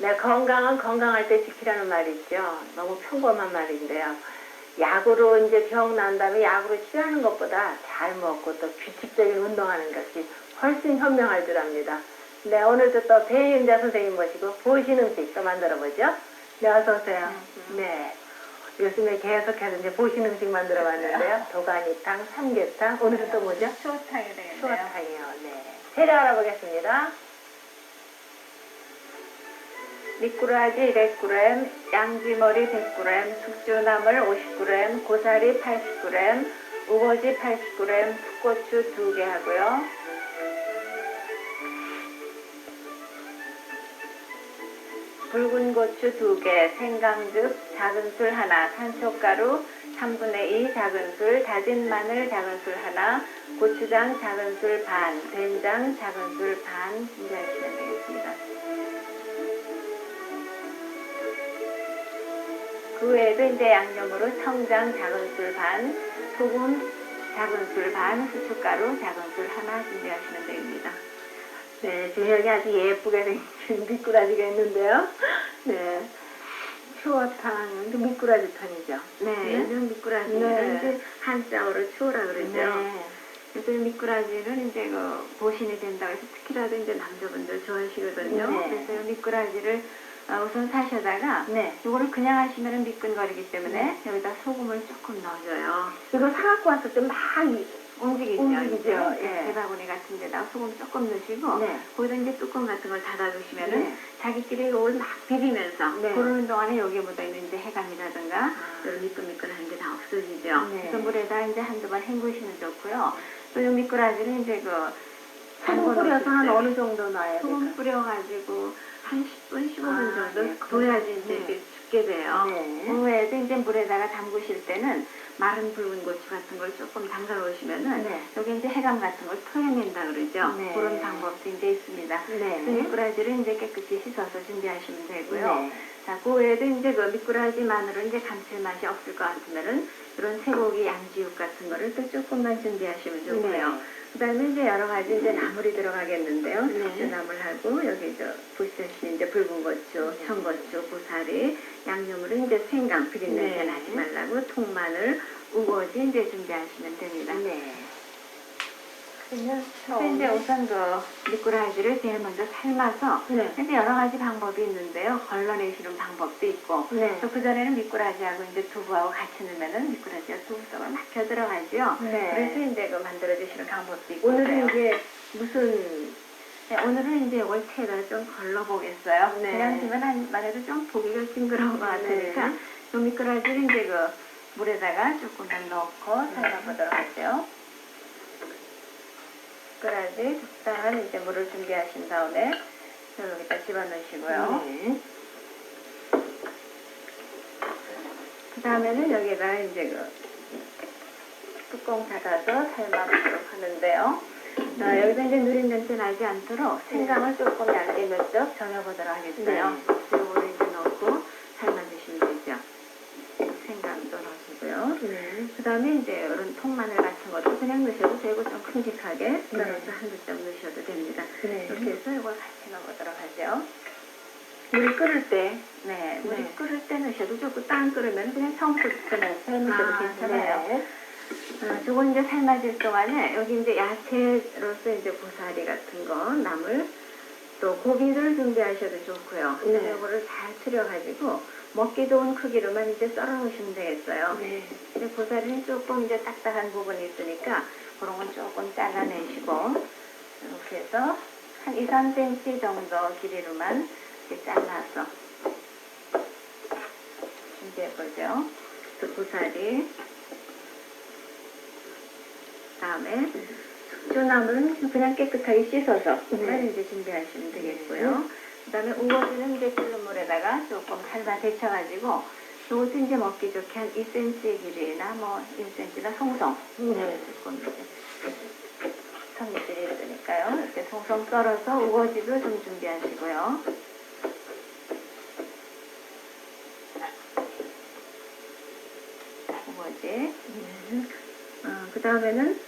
네, 건강은 건강할 때 지키라는 말이 있죠. 너무 평범한 말인데요. 약으로 이제 병 난 다음에 약으로 치료하는 것보다 잘 먹고 또 규칙적인 운동하는 것이 훨씬 현명할 줄 압니다. 네, 오늘도 또 배윤자 선생님 모시고 보신 음식 또 만들어 보죠. 네, 어서 오세요. 네. 요즘에 계속해서 이제 보신 음식 만들어 봤는데요. 도가니탕, 삼계탕, 오늘은 또 뭐죠? 추어탕이 되겠네요. 추어탕이요. 네. 재료 알아보겠습니다. 미꾸라지 100g, 양지머리 100g, 숙주나물 50g, 고사리 80g, 우거지 80g, 풋고추 2개 하고요. 붉은 고추 2개, 생강즙 작은 술 하나, 산초가루 3분의 2 작은 술, 다진 마늘 작은 술 하나, 고추장 작은 술 반, 된장 작은 술 반 준비하시면 되겠습니다. 그 외에도 이제 양념으로 청장 작은 술 반, 소금 작은 술 반, 후춧가루 작은 술 하나 준비하시면 됩니다. 네, 지금 여기 아주 예쁘게 생긴 미꾸라지가 있는데요. 네. 추어탕, 이게 미꾸라지 탕이죠. 네, 네. 이런 미꾸라지는 네. 이제 한자어로 추어라 그러죠. 네. 그래서 이 미꾸라지는 이제 그 보신이 된다고 해서 특히라도 이제 남자분들 좋아하시거든요. 네. 그래서 이 미꾸라지를 어, 우선 사셔다가 네. 이거를 그냥 하시면 미끈거리기 때문에 여기다 소금을 조금 넣어줘요. 이거 사갖고 왔을 때 막 움직이죠. 움직이죠. 예. 대바구니 같은 데다가 소금 조금 넣으시고 네. 거기다 이제 뚜껑 같은 걸 닫아두시면은 네. 자기끼리 이걸 막 비비면서 네. 그러는 동안에 여기에 묻어있는 이제 해감이라든가 아. 이런 미끈미끈한 게 다 없어지죠. 네. 그래서 물에다 이제 한두 번 헹구시면 좋고요. 또 이 미꾸라지는 이제 그 소금 뿌려서 한 어느 정도 놔야 소금 될까요? 뿌려가지고 한 10분, 15분 아, 정도 네. 둬야지 이제 네. 죽게 돼요. 네. 그 외에도 이제 물에다가 담그실 때는 마른 붉은 고추 같은 걸 조금 담가 놓으시면은 네. 여기 이제 해감 같은 걸 토해낸다 그러죠. 네. 그런 방법도 이제 있습니다. 그 네. 미꾸라지를 이제 깨끗이 씻어서 준비하시면 되고요. 네. 자, 그 외에도 이제 그 미꾸라지만으로 이제 감칠맛이 없을 것 같으면은 이런 쇠고기 양지육 같은 거를 또 조금만 준비하시면 좋고요. 네. 그다음에 이제 여러 가지 이제 나물이 들어가겠는데요. 네. 숙주나물하고 여기 저 보시다시피 이제 붉은 고추, 네. 청고추, 고사리, 양념으로 이제 생강 비린 네. 냄새 나지 말라고 통마늘, 우거지 이제 준비하시면 됩니다. 네. 그러면 그래서 이제 우선 그 미꾸라지를 제일 먼저 삶아서 네. 근데 여러 가지 방법이 있는데요. 걸러내시는 방법도 있고 네. 그 전에는 미꾸라지하고 이제 두부하고 같이 넣으면은 미꾸라지가 두부떡을 막혀 들어가죠. 네. 그래서 이제 그 만들어 주시는 방법도 있고 오늘은 그래요. 이제 무슨 네, 오늘은 이제 채를 좀 걸러보겠어요. 네. 그냥 두면 한만 해도 좀 보기가 싱그러운 것 같으니까 네. 이 미꾸라지를 이제 그 물에다가 조금만 넣고 삶아보도록 하죠. 미꾸라지 적당한 이제 물을 준비하신 다음에 여기다 집어넣으시고요. 네. 그 다음에는 여기다가 이제 그 뚜껑 닫아서 삶아보도록 하는데요. 자, 여기서 이제 누린 냄새 나지 않도록 생강을 조금 얇게 몇적 절여보도록 하겠어요. 요거를 이제 넣고 삶아주시면 되죠. 생강도 넣으시고요. 네. 그 다음에 이제 이런 통마늘 같은 것도 그냥 넣으셔도 되고 좀 큼직하게 썰어서 한두 점 넣으셔도 됩니다. 네. 이렇게 해서 이걸 같이 넣어보도록 하죠. 물이 끓을 때 네, 물이 네. 끓을 때 넣으셔도 좋고 땅 끓으면 그냥 처음부터 그냥 삶으셔도 괜찮아요. 네. 어, 저건 이제 삶아질 동안에 여기 이제 야채로서 이제 고사리 같은 거, 나물, 또 고기를 준비하셔도 좋고요. 네. 네. 이거를 잘 틀어가지고 먹기 좋은 크기로만 이제 썰어 놓으시면 되겠어요. 네. 근데 고사리는 조금 이제 딱딱한 부분이 있으니까 그런 건 조금 잘라내시고 이렇게 해서 한 2, 3cm 정도 길이로만 이렇게 잘라서 준비해보죠. 그 고사리 그다음에 숙주나물은 그냥 깨끗하게 씻어서 네. 이제 준비하시면 되겠고요. 그 다음에 우거지는 이제 끓는 물에다가 조금 삶아 데쳐가지고 이것도 이제 먹기 좋게 한 2cm 길이나 뭐 1cm나 송송 네. 조금 이제 손님들이 있으니까요. 이렇게 송송 썰어서 우거지도 좀 준비하시고요. 우거지. 네. 어, 그 다음에는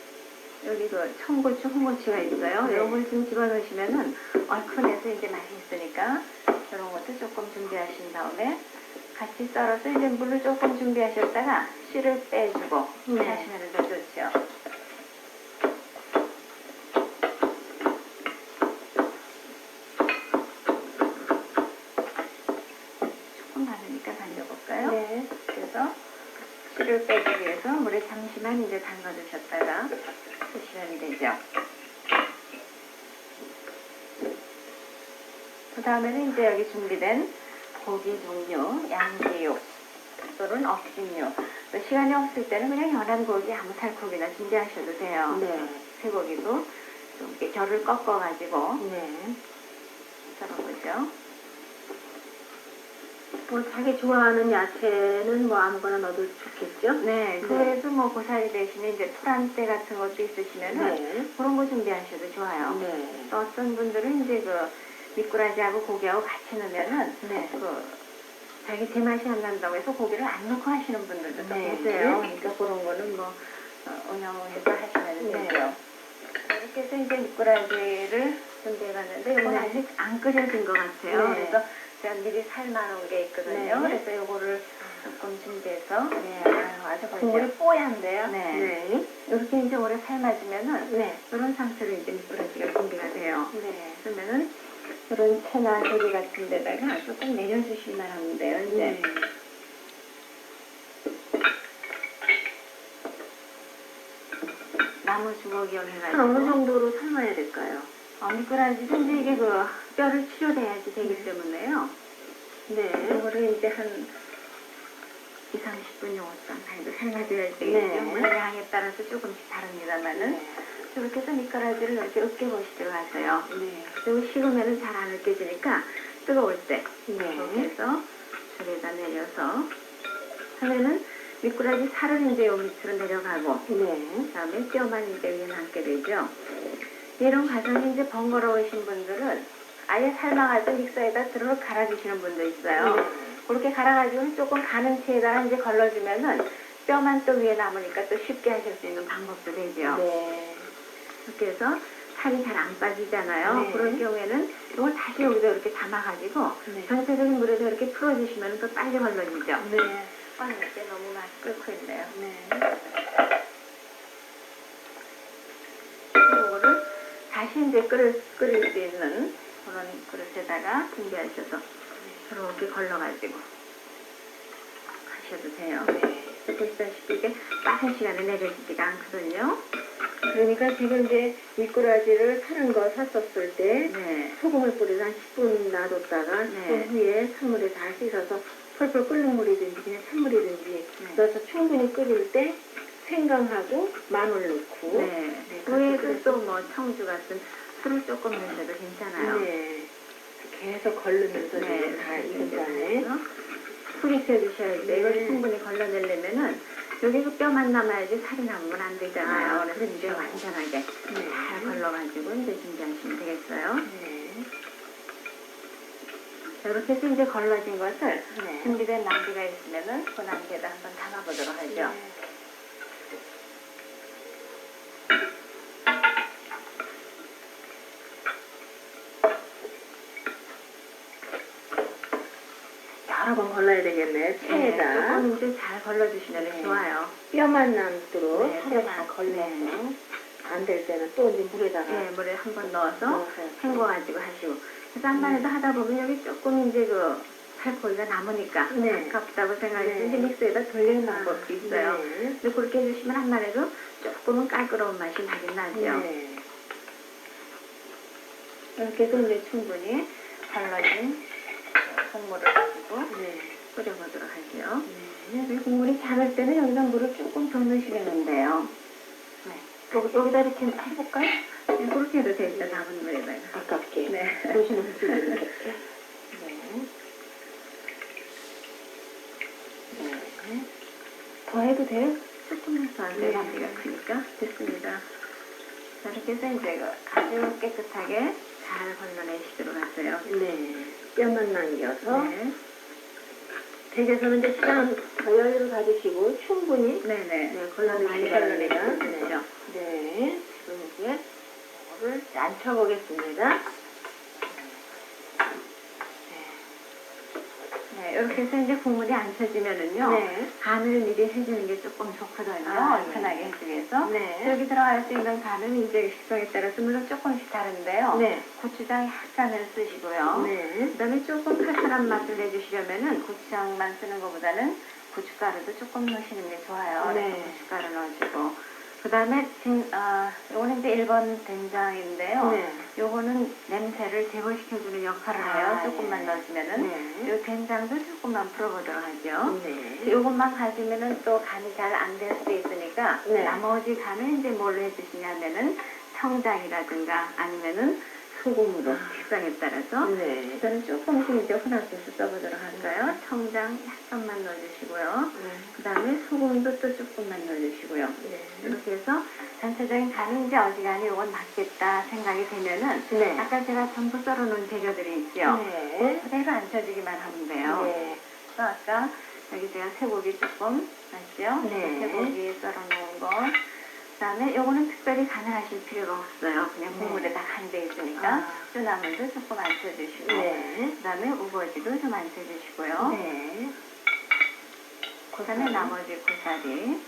여기 그 청고추, 홍고추가 있어요. 네. 요걸 좀 집어넣으시면은 얼큰해서 이제 맛이 있으니까 이런 것도 조금 준비하신 다음에 같이 썰어서 이제 물을 조금 준비하셨다가 씨를 빼주고 네. 하시면 더 좋죠. 조금 많으니까 담겨볼까요? 네. 그래서 씨를 빼기 위해서 잠시만 이제 담가두셨다가 드시면 되죠. 그 다음에는 이제 여기 준비된 고기 종류, 양지육 또는. 또 시간이 없을 때는 그냥 연한 고기 아무 살코기나 준비하셔도 돼요. 네. 쇠고기도 좀 이렇게 결을 꺾어가지고 네. 썰어보죠. 뭐 자기 좋아하는 야채는 뭐 아무거나 넣어도 좋겠죠? 네, 네. 그래도 뭐 고사리 대신에 이제 토란대 같은 것도 있으시면은 네. 그런 거 준비하셔도 좋아요. 네. 또 어떤 분들은 이제 그 미꾸라지하고 고기하고 같이 넣으면은 네. 그 자기 제맛이 안 난다고 해서 고기를 안 넣고 하시는 분들도 좀 네. 계세요. 그러니까 그런 거는 뭐 어, 운영해서 하시면 네. 되죠. 이렇게 해서 이제 미꾸라지를 준비해봤는데 이건 네. 아직 안 끓여진 것 같아요. 네. 그래서 제가 미리 삶아놓은 게 있거든요. 네. 그래서 이거를 조금 준비해서 네. 아유, 아주 국물이 보이죠? 뽀얀데요? 네. 네. 이렇게 이제 오래 삶아주면은 네. 이런 상태로 이제 미꾸라지가 준비가 돼요. 네. 그러면은 이런 채나 조리 같은 데다가 조금 내려주실만 하면 돼요. 이제 네. 나무 주걱이용 한 해가지고 어느 정도로 삶아야 될까요? 어, 미꾸라지도 이제 이게 그 뼈를 치료돼야지 되기 네. 때문에요. 네. 이거를 이제 한 2, 30분 정도 정도 삶아줘야 되겠죠. 네. 물론 양에 따라서 조금씩 다릅니다만은 네. 이렇게 해서 미꾸라지를 이렇게 으깨보시도록 하세요. 네. 그리고 식으면은 잘안 으깨지니까 뜨거울 때 이렇게 네. 해서 줄에다 내려서 하면은 미꾸라지 살은 이제 요 밑으로 내려가고 네. 그 다음에 뼈만 이제 위에 남게 되죠. 이런 과정이 이제 번거로우신 분들은 아예 삶아가지고 믹서에다 들어 갈아주시는 분도 있어요. 네. 그렇게 갈아가지고 조금 가는 채에다가 이제 걸러주면은 뼈만 또 위에 남으니까 또 쉽게 하실 수 있는 방법도 되죠. 네. 이렇게 해서 살이 잘 안 빠지잖아요. 네. 그럴 경우에는 이걸 다시 여기다 이렇게 담아가지고 네. 전체적인 물에서 이렇게 풀어주시면 더 빨리 걸러지죠. 네. 아, 이때 너무 맛 끓고 있네요. 네. 이제 끓일, 끓일 수 있는 그런 그릇에다가 준비하셔서 이렇게 걸러가지고 하셔도 돼요. 네. 보시다시피 이게 빠른 시간에 내려지지가 않거든요. 그러니까 지금 이제 미꾸라지를 사는 거 샀었을 때 네. 소금을 뿌려서 한 10분 놔뒀다가 네. 10분 후에 찬물에 다 씻어서 펄펄 끓는 물이든지 그냥 찬물이든지 네. 넣어서 충분히 끓일 때 생강하고 마늘 넣고 네. 뭐 청주 같은 술을 조금 넣으셔도 괜찮아요. 네. 계속 걸르면서 네, 다 익은 다음에. 후리쳐 주셔야 돼. 이걸 네. 충분히 걸러내려면은 여기 그 뼈만 남아야지 살이 남으면 안 되잖아요. 아, 그래서 이제 그렇죠. 완전하게 네. 잘 걸러가지고 이제 준비하시면 되겠어요. 네. 자, 이렇게 해서 이제 걸러진 것을 네. 준비된 낭비가 있으면은 그 낭비에다 한번 담아보도록 하죠. 네. 여러 번 걸러야 되겠네요. 네, 체에다. 조금 이제 잘 걸러주시면 네. 좋아요. 뼈만 남도록 네, 살을. 다 걸러서 네. 안될 때는 또 이제 물에다가 네, 물에 한 번 넣어서 헹궈가지고 하시고. 그래서 한 번에도 하다 보면 여기 조금 이제 그 살코기가 남으니까 네. 아깝다고 생각해서 네. 이제 믹스에다 돌리는 방법도 있어요. 네. 근데 그렇게 해주시면 한 마리도 조금은 깔끔한 맛이 나긴 나죠. 네. 이렇게 해서 이제 충분히 걸러진 국물을 가지고 네. 끓여보도록 하죠. 네. 이 국물이 작을 때는 여기다 물을 조금 더 넣으시면 돼요. 네. 여기, 여기다 이렇게 해볼까요? 네, 그렇게 해도 되죠. 남은 물에다가. 아깝게. 네. 보시는 분들 이렇게. 네. 네. 더 해도 돼요? 조금만 더 하세요. 네. 단비가 크니까. 됐습니다. 자, 이렇게 해서 이제 그 아주 깨끗하게 잘 걸러내시도록 하세요. 네. 뼈만 남겨서 네. 댁에서는 이제 시간 더 여유를 가지시고 충분히 네네. 네, 많이 걸러내시기 걸러내시면 바랍니다. 되죠. 네. 지금 이제 이거를 앉혀보겠습니다. 네. 해서 이제 국물이 안 쳐지면은요. 네. 간을 미리 해주는 게 조금 좋거든요. 아, 네. 얼큰하게 해주기 위해서. 네. 여기 들어갈 수 있는 간은 이제 식성에 따라서 물론 조금씩 다른데요. 네. 고추장 약간을 쓰시고요. 네. 그다음에 조금 칼칼한 맛을 내주시려면은 고추장만 쓰는 것보다는 고춧가루도 조금 넣으시는 게 좋아요. 네. 그래서 고춧가루 넣어주고. 그 다음에 진, 아, 요거는 이제 일본 된장인데요. 네. 요거는 냄새를 제거시켜주는 역할을 해요. 아, 조금만 예. 넣어주면은. 네. 요 된장도 조금만 풀어보도록 하죠. 네. 요것만 가지면은 또 간이 잘 안 될 수도 있으니까 네. 나머지 간은 이제 뭘로 해주시냐면은 청장이라든가 아니면은 소금으로 식성에 따라서 네. 저는 조금씩 이제 혼합해서 써보도록 할까요? 청장 약간만 넣어주시고요. 그 다음에 소금도 또 조금만 넣어주시고요. 네. 이렇게 해서 전체적인 간이 이제 어지간히 이건 맞겠다 생각이 되면은 네. 아까 제가 전부 썰어놓은 재료들이 있죠. 네. 그대로 안 쳐지기만 하면 돼요. 네. 그래서 아까 여기 제가 쇠고기 조금 맞죠? 네. 쇠고기 썰어놓은 거. 그다음에 요거는 특별히 간을 하실 필요가 없어요. 그냥 네. 국물에 다간돼 있으니까 아. 쭈나물도 조금 안 쳐주시고. 네. 그다음에 우거지도 좀 안 쳐주시고요. 네. 그다음에 나머지 고사리. 네.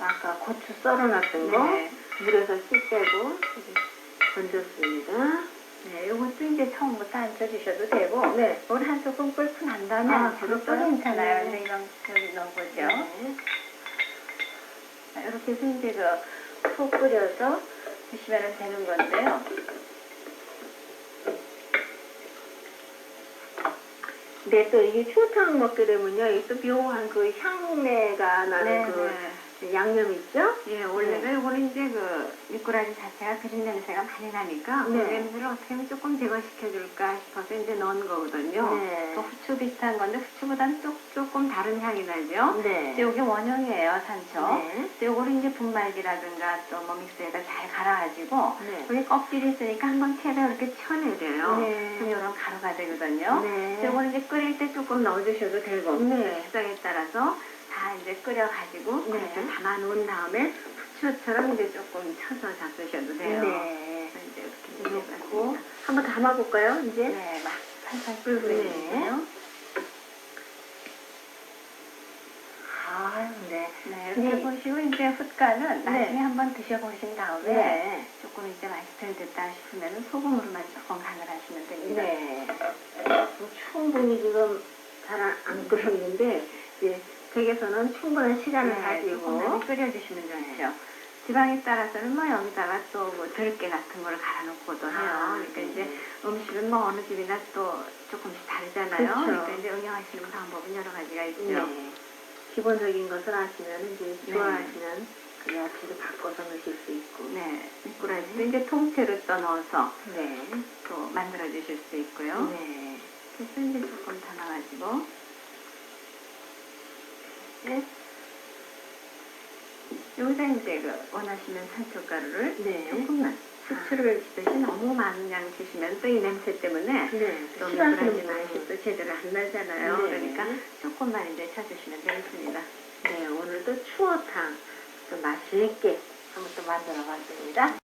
아까 고추 썰어놨던 거 네. 물에서 씨 빼고 건졌습니다. 네, 요것도 이제 처음부터 안 쳐주셔도 되고. 네. 물한 소금 끓고 난 다음에 아, 안 쳐도 또 그럴까요? 괜찮아요. 네. 이건 여기 넣어보죠. 네. 자, 이렇게 해서 이제 그푹 끓여서 드시면 되는 건데요. 근데 또 이게 추어탕 먹게 되면요, 이게 또 묘한 그 향내가 나는 그 양념 있죠? 예, 원래가 요거는 이제 그 미꾸라지 자체가 그린 냄새가 많이 나니까 그 네. 냄새를 어떻게 하면 조금 제거시켜줄까 싶어서 이제 넣은 거거든요. 네. 또 후추 비슷한 건데 후추보다는 조, 조금 다른 향이 나죠. 네. 이게 원형이에요, 산초. 네. 요거를 이제 분말기라든가 또 뭐 믹스에다 잘 갈아가지고 네. 여기 껍질이 있으니까 한번 캐다 이렇게 쳐내려요. 네. 그럼 이런 가루가 되거든요. 네. 요거는 이제 끓일 때 조금 넣어주셔도 되고 네. 식성에 따라서 다 이제 끓여가지고 네. 그래서 담아 놓은 다음에 후추처럼 이제 조금 쳐서 잡수셔도 돼요. 네. 이제 이렇게 넣고 한번 담아볼까요, 이제? 네, 막 살살 끓고 네. 있는데요. 아, 네. 네, 이렇게 네. 보시고 이제 훗간은 네. 나중에 한번 드셔보신 다음에 네. 조금 이제 맛이 덜 됐다 싶으면 소금으로만 조금 간을 하시면 됩니다. 네. 뭐 충분히 지금 잘 안 끓었는데, 이제 댁에서는 충분한 시간을 네, 가지고, 끓여주시면 좋죠. 지방에 따라서는 뭐 여기다가 또뭐 들깨 같은 걸 갈아놓고도 해요. 아, 그러니까 네. 이제 음식은 뭐 어느 집이나 또 조금씩 다르잖아요. 그렇죠. 그러니까 이제 응용하시는 방법은 여러 가지가 있죠. 네. 기본적인 것을 아시면 이제 네. 좋아하시면 그 야채를 바꿔서 넣으실 수 있고. 네, 미꾸라지도 이제 통째로 떠 넣어서 네. 또 만들어 주실 수 있고요. 네. 그래서 이제 조금 담아가지고 네. 여기다 이제 그 원하시는 산초가루를 네. 조금만 수출을 주듯이 너무 많은 양 주시면 또 이 냄새 때문에 네. 또 싫어하시는 미꾸라지 맛이 분은 또 제대로 안 나잖아요. 네. 그러니까 조금만 이제 쳐주시면 되겠습니다. 네, 오늘도 추어탕 좀 맛있게 한번 또 만들어 봤습니다.